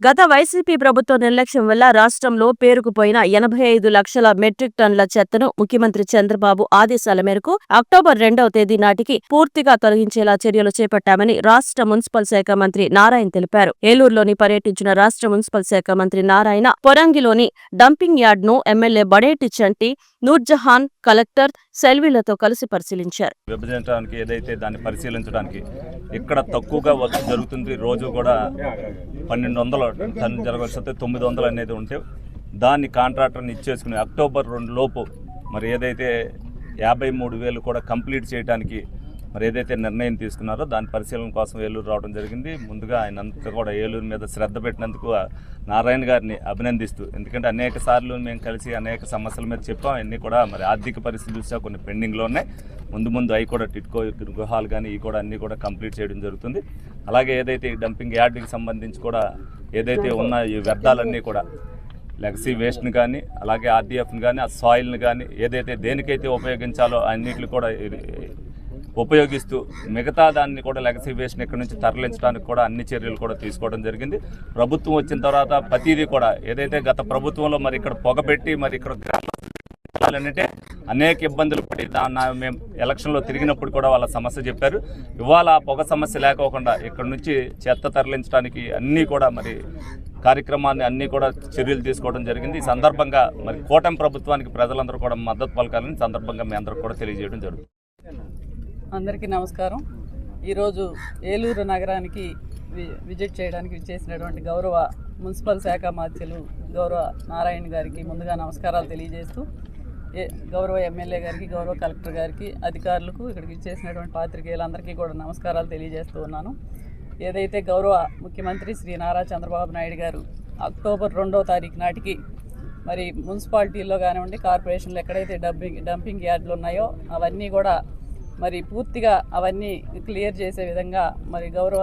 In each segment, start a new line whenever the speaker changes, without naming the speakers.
గత వైసీపీ ప్రభుత్వ నిర్లక్ష్యం వల్ల రాష్ట్రంలో పేరుకుపోయిన ఎనభై ఐదు లక్షల మెట్రిక్ టన్నుల చెత్తను ముఖ్యమంత్రి చంద్రబాబు ఆదేశాల మేరకు అక్టోబర్ రెండవ తేదీ నాటికి పూర్తిగా తొలగించేలా చర్యలు చేపట్టామని రాష్ట్ర మున్సిపల్ శాఖ మంత్రి నారాయణ తెలిపారు. ఏలూరులోని పర్యటించిన రాష్ట్ర మున్సిపల్ శాఖ మంత్రి నారాయణ పొరంగిలోని డంపింగ్ యార్డ్ను ఎమ్మెల్యే బడేటి చంటి నూర్జహాన్ కలెక్టర్ సెల్వీలతో కలిసి పరిశీలించారు.
విభజించడానికి ఏదైతే దాన్ని పరిశీలించడానికి ఇక్కడ తక్కువగా జరుగుతుంది రోజు కూడా పన్నెండు వందలు టన్ జరగాల్సి వస్తే తొమ్మిది వందలు అనేది ఉంటే దాన్ని కాంట్రాక్టర్ని ఇచ్చేసుకుని అక్టోబర్ రెండు లోపు మరి ఏదైతే యాభై మూడు వేలు కూడా కంప్లీట్ చేయడానికి మరి ఏదైతే నిర్ణయం తీసుకున్నారో దాని పరిశీలన కోసం ఏలూరు రావడం జరిగింది. ముందుగా ఆయన అంతా కూడా ఏలూరు మీద శ్రద్ధ పెట్టినందుకు నారాయణ గారిని అభినందిస్తూ ఎందుకంటే అనేక సార్లు మేము కలిసి అనేక సమస్యల మీద చెప్పాం. అన్నీ కూడా మరి ఆర్థిక పరిస్థితి చూసా కొన్ని పెండింగ్లో ఉన్నాయి. ముందు ముందు అవి కూడా టిట్కో గృహాలు కానీ ఇవి కూడా అన్నీ కూడా కంప్లీట్ చేయడం జరుగుతుంది. అలాగే ఏదైతే ఈ డంపింగ్ యార్డ్కి సంబంధించి కూడా ఏదైతే ఉన్న ఈ వ్యర్థాలన్నీ కూడా లెగసీ వేస్ట్ని కానీ అలాగే ఆర్డీఎఫ్ని కానీ ఆ సాయిల్ని కానీ ఏదైతే దేనికైతే ఉపయోగించాలో అన్నిటిని కూడా ఉపయోగిస్తూ మిగతా దాన్ని కూడా లెగసీ వేస్ట్ని ఇక్కడ నుంచి తరలించడానికి కూడా అన్ని చర్యలు కూడా తీసుకోవడం జరిగింది. ప్రభుత్వం వచ్చిన తర్వాత ప్రతిదీ కూడా ఏదైతే గత ప్రభుత్వంలో మరి ఇక్కడ పొగబెట్టి మరి ఇక్కడ అంటే అనేక ఇబ్బందులు పడి దాన్ని మేము ఎలక్షన్లో తిరిగినప్పుడు కూడా వాళ్ళ సమస్య చెప్పారు. ఇవాళ ఆ పొగ సమస్య లేకోకుండా ఇక్కడ నుంచి చెత్త తరలించడానికి అన్నీ కూడా మరి కార్యక్రమాన్ని అన్నీ కూడా చర్యలు తీసుకోవడం జరిగింది. ఈ సందర్భంగా మరి కూటమి ప్రభుత్వానికి ప్రజలందరూ కూడా మద్దతు పలకాలని సందర్భంగా మీ అందరూ కూడా తెలియజేయడం జరుగుతుంది.
అందరికీ నమస్కారం. ఈరోజు ఏలూరు నగరానికి విజిట్ చేయడానికి విచ్చేసినటువంటి గౌరవ మున్సిపల్ శాఖ మాధ్యులు గౌరవ నారాయణ గారికి ముందుగా నమస్కారాలు తెలియజేస్తూ ఏ గౌరవ ఎమ్మెల్యే గారికి గౌరవ కలెక్టర్ గారికి అధికారులకు ఇక్కడికి ఇచ్చేసినటువంటి పాత్రికేయులందరికీ కూడా నమస్కారాలు తెలియజేస్తూ ఉన్నాను. ఏదైతే గౌరవ ముఖ్యమంత్రి శ్రీ నారా చంద్రబాబు నాయుడు గారు అక్టోబర్ రెండవ తారీఖు నాటికి మరి మున్సిపాలిటీల్లో కానివ్వండి కార్పొరేషన్లు ఎక్కడైతే డంపింగ్ డంపింగ్ యార్డులు ఉన్నాయో అవన్నీ కూడా మరి పూర్తిగా అవన్నీ క్లియర్ చేసే విధంగా మరి గౌరవ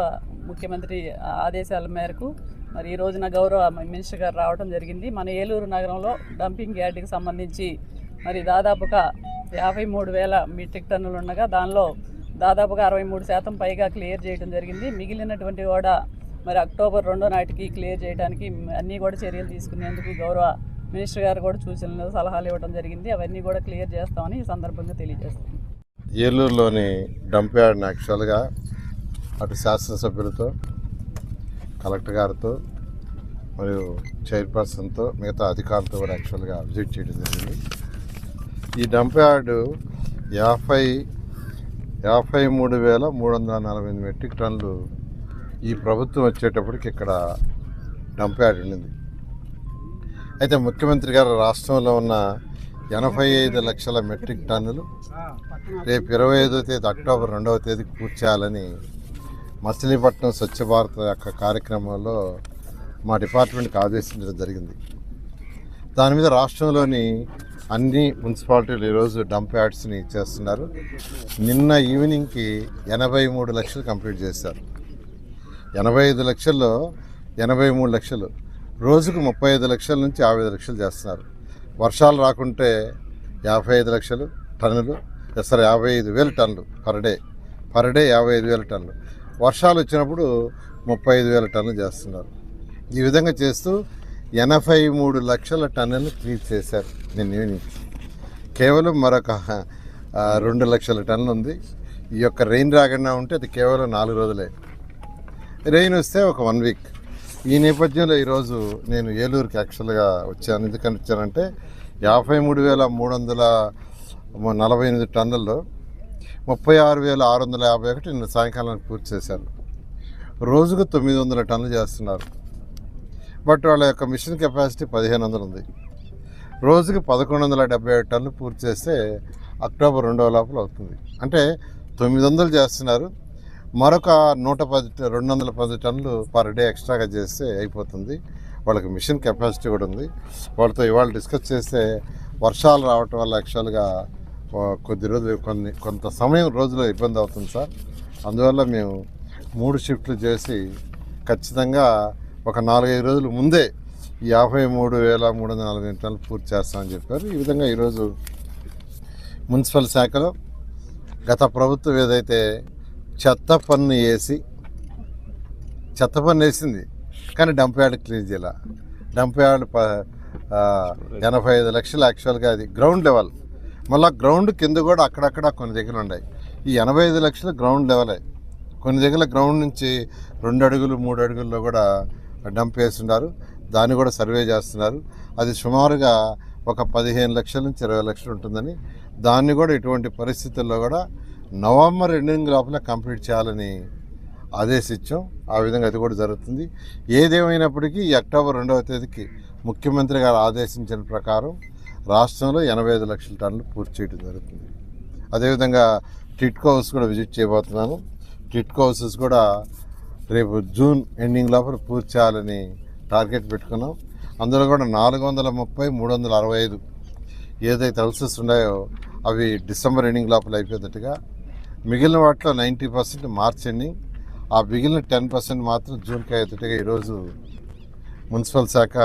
ముఖ్యమంత్రి ఆదేశాల మేరకు మరి ఈ రోజున గౌరవ మినిస్టర్ గారు రావడం జరిగింది. మన ఏలూరు నగరంలో డంపింగ్ యార్డ్కి సంబంధించి మరి దాదాపుగా యాభై మూడు వేల మెట్రిక్ టన్నులు ఉండగా దానిలో దాదాపుగా అరవై మూడు శాతం పైగా క్లియర్ చేయడం జరిగింది. మిగిలినటువంటి కూడా మరి అక్టోబర్ రెండో నాటికి క్లియర్ చేయడానికి అన్నీ కూడా చర్యలు తీసుకునేందుకు గౌరవ మినిస్టర్ గారు కూడా సూచనలు సలహాలు ఇవ్వడం జరిగింది. అవన్నీ కూడా క్లియర్ చేస్తామని ఈ సందర్భంగా తెలియజేస్తాం
ఏలూరులోని డంప్ యార్డ్ని యాక్చువల్గా అటు శాసనసభ్యులతో కలెక్టర్ గారితో మరియు చైర్పర్సన్తో మిగతా అధికారులతో కూడా యాక్చువల్గా విజిట్ చేయడం జరిగింది. ఈ డంప్ యార్డు యాభై యాభై మూడు వేల మూడు వందల నలభై ఎనిమిది మెట్రిక్ టన్నులు ఈ ప్రభుత్వం వచ్చేటప్పటికి ఇక్కడ డంప్ యార్డ్ ఉండింది. అయితే ముఖ్యమంత్రి గారు రాష్ట్రంలో ఉన్న ఎనభై ఐదు లక్షల మెట్రిక్ టన్నులు రేపు ఇరవై ఐదో తేదీ అక్టోబర్ రెండవ తేదీకి పూర్తి చేయాలని మచిలీపట్నం స్వచ్ఛ భారత్ యొక్క కార్యక్రమంలో మా డిపార్ట్మెంట్కి ఆదేశించడం జరిగింది. దాని మీద రాష్ట్రంలోని అన్ని మున్సిపాలిటీలు ఈరోజు డంప్ యాడ్స్ని చేస్తున్నారు. నిన్న ఈవినింగ్కి ఎనభై మూడు లక్షలు కంప్లీట్ చేశారు. ఎనభై ఐదు లక్షల్లో ఎనభై మూడు లక్షలు. రోజుకు ముప్పై ఐదు లక్షల నుంచి యాభై ఐదు లక్షలు చేస్తున్నారు. వర్షాలు రాకుంటే యాభై ఐదు లక్షలు టన్నులు సార్ యాభై ఐదు వేల టన్నులు పర్ డే పర్ డే యాభై ఐదు వేల టన్నులు. వర్షాలు వచ్చినప్పుడు ముప్పై ఐదు వేల టన్నులు చేస్తున్నారు. ఈ విధంగా చేస్తూ ఎనభై మూడు లక్షల టన్నులు క్లీజ్ చేశారు నిన్న ఈవినింగ్. కేవలం మరొక రెండు లక్షల టన్నులు ఉంది. ఈ యొక్క రెయిన్ రాకుండా ఉంటే అది కేవలం నాలుగు రోజులే. రెయిన్ వస్తే ఒక వన్ వీక్. ఈ నేపథ్యంలో ఈరోజు నేను ఏలూరుకి యాక్చువల్గా వచ్చాను. ఎందుకని వచ్చానంటే యాభై మూడు వేల మూడు వందల నలభై ఎనిమిది టన్నుల్లో ముప్పై ఆరు వేల ఆరు వందల యాభై ఒకటి నిన్న సాయంకాలానికి పూర్తి చేశాను రోజుకు తొమ్మిది వందల టన్నులు చేస్తున్నారు. బట్ వాళ్ళ యొక్క మిషన్ కెపాసిటీ పదిహేను వందలు ఉంది. రోజుకి పదకొండు వందల డెబ్బై ఏడు టన్నులు పూర్తి చేస్తే అక్టోబర్ రెండవ లోపల అవుతుంది. అంటే తొమ్మిది వందలు చేస్తున్నారు. మరొక నూట పది రెండు వందల పది టన్నులు పర్ డే ఎక్స్ట్రాగా చేస్తే అయిపోతుంది. వాళ్ళకి మిషన్ కెపాసిటీ కూడా ఉంది. వాళ్ళతో ఇవాళ డిస్కస్ చేస్తే వర్షాలు రావటం వల్ల యాక్చువల్గా కొద్ది రోజులు కొన్ని కొంత సమయం రోజులో ఇబ్బంది అవుతుంది సార్. అందువల్ల మేము మూడు షిఫ్ట్లు చేసి ఖచ్చితంగా ఒక నాలుగైదు రోజుల ముందే యాభై మూడు వేల మూడు వందల నలభై టన్నులు పూర్తి చేస్తామని చెప్పారు. ఈ విధంగా ఈరోజు మున్సిపల్ శాఖలో గత ప్రభుత్వం ఏదైతే చెత్త పన్ను వేసి చెత్త పన్ను వేసింది. కానీ డంప్ యార్డ్ క్లీన్ చేయాల? డంప్ యార్డ్ ప ఎనభై ఐదు లక్షలు యాక్చువల్గా అది గ్రౌండ్ లెవెల్. మళ్ళీ గ్రౌండ్ కింద కూడా అక్కడక్కడ కొన్ని దగ్గర ఉన్నాయి. ఈ ఎనభై ఐదు లక్షలు గ్రౌండ్ లెవెలే. కొన్ని దగ్గర గ్రౌండ్ నుంచి రెండు అడుగులు మూడు అడుగుల్లో కూడా డంప్ వేస్తున్నారు. దాన్ని కూడా సర్వే చేస్తున్నారు. అది సుమారుగా ఒక పదిహేను లక్షల నుంచి ఇరవై లక్షలు ఉంటుందని దాన్ని కూడా ఇటువంటి పరిస్థితుల్లో కూడా నవంబర్ ఎండింగ్ లోపల కంప్లీట్ చేయాలని ఆదేశించాం. ఆ విధంగా అది కూడా జరుగుతుంది. ఏదేమైనప్పటికీ అక్టోబర్ రెండవ తేదీకి ముఖ్యమంత్రి గారు ఆదేశించిన ప్రకారం రాష్ట్రంలో ఎనభై ఐదు లక్షల టన్నులు పూర్తి చేయడం జరుగుతుంది. అదేవిధంగా టిట్కో హౌస్ కూడా విజిట్ చేయబోతున్నాను. టిట్కో హౌసెస్ కూడా రేపు జూన్ ఎండింగ్ లోపల పూర్తి చేయాలని టార్గెట్ పెట్టుకున్నాం. అందులో కూడా నాలుగు వందల ముప్పై మూడు వందల అరవై ఐదు ఏదైతే హౌసెస్ ఉన్నాయో అవి డిసెంబర్ ఎండింగ్ లోపల అయిపోయేటట్టుగా మిగిలిన వాటిలో నైంటీ పర్సెంట్ మార్చ్ ఎండింగ్ ఆ మిగిలిన టెన్ పర్సెంట్ మాత్రం జూన్కి అయ్యేటట్టుగా ఈరోజు మున్సిపల్ శాఖ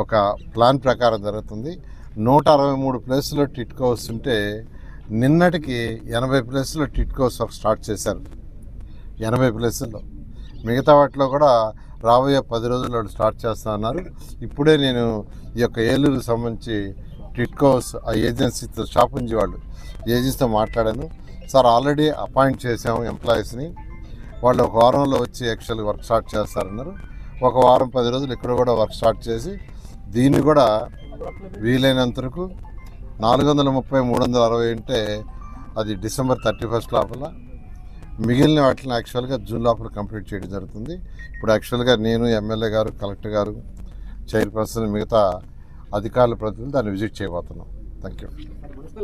ఒక ప్లాన్ ప్రకారం జరుగుతుంది. నూట అరవై మూడు ప్లేసులో టిట్కో ఉంటే నిన్నటికి ఎనభై ప్లేసుల్లో టిట్కోస్ హౌస్ స్టార్ట్ చేశారు. ఎనభై ప్లేసుల్లో. మిగతా వాటిలో కూడా రాబోయే పది రోజుల్లో వాళ్ళు స్టార్ట్ చేస్తా అన్నారు. ఇప్పుడే నేను ఈ యొక్క ఏలూరు సంబంధించి టిట్కోస్ ఆ ఏజెన్సీతో షాపుంజీ వాళ్ళు ఏజెన్సీతో మాట్లాడాను. సార్ ఆల్రెడీ అపాయింట్ చేసాము ఎంప్లాయీస్ని. వాళ్ళు ఒక వారంలో వచ్చి యాక్చువల్గా వర్క్ స్టార్ట్ చేస్తారన్నారు. ఒక వారం పది రోజులు ఇక్కడ కూడా వర్క్ స్టార్ట్ చేసి దీన్ని కూడా వీలైనంత వరకు నాలుగు వందల ముప్పై మూడు వందల అరవై అంటే అది డిసెంబర్ థర్టీ ఫస్ట్ లోపల మిగిలిన వాటిని యాక్చువల్గా జూన్ లోపల కంప్లీట్ చేయడం జరుగుతుంది. ఇప్పుడు యాక్చువల్గా నేను ఎమ్మెల్యే గారు కలెక్టర్ గారు చైర్పర్సన్ మిగతా అధికారుల ప్రతినిధులు దాన్ని విజిట్ చేయబోతున్నాం. Thank you.